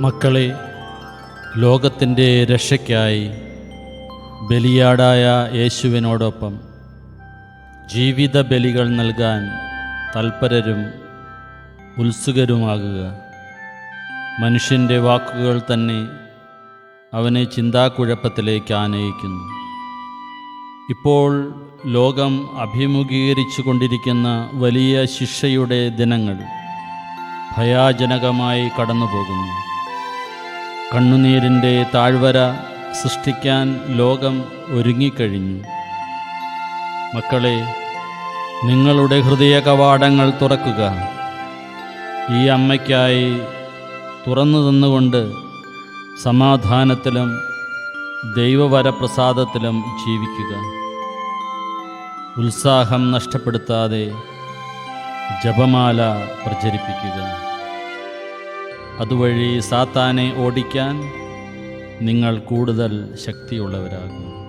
മക്കളെ ലോകത്തിന്റെ രക്ഷയ്ക്കായി ബലിയാടായ യേശുവിനോടൊപ്പം ജീവിത ബലികൾ നൽകാൻ തൽപരരും ഉത്സുകരുമാകുക. മനുഷ്യന്റെ വാക്കുകൾ തന്നെ അവനെ ചിന്താക്കുഴപ്പത്തിലേക്ക് ആനയിക്കുന്നു. ഇപ്പോൾ ലോകം അഭിമുഖീകരിച്ചു കൊണ്ടിരിക്കുന്ന വലിയ ശിക്ഷയുടെ ദിനങ്ങൾ ഭയാജനകമായി കടന്നുപോകുന്നു. കണ്ണുനീരിന്റെ താഴ്വര സൃഷ്ടിക്കാൻ ലോകം ഒരുങ്ങിക്കഴിഞ്ഞു. മക്കളെ നിങ്ങളുടെ ഹൃദയ കവാടങ്ങൾ തുറക്കുക. ഈ അമ്മയ്ക്കായി തുറന്നു തന്നുകൊണ്ട് സമാധാനത്തിലും ദൈവവരപ്രസാദത്തിലും ജീവിക്കുക. ഉത്സാഹം നഷ്ടപ്പെടുത്താതെ ജപമാല പ്രചരിപ്പിക്കുക. അതുവഴി സാത്താനെ ഓടിക്കാൻ നിങ്ങൾ കൂടുതൽ ശക്തിയുള്ളവരാകും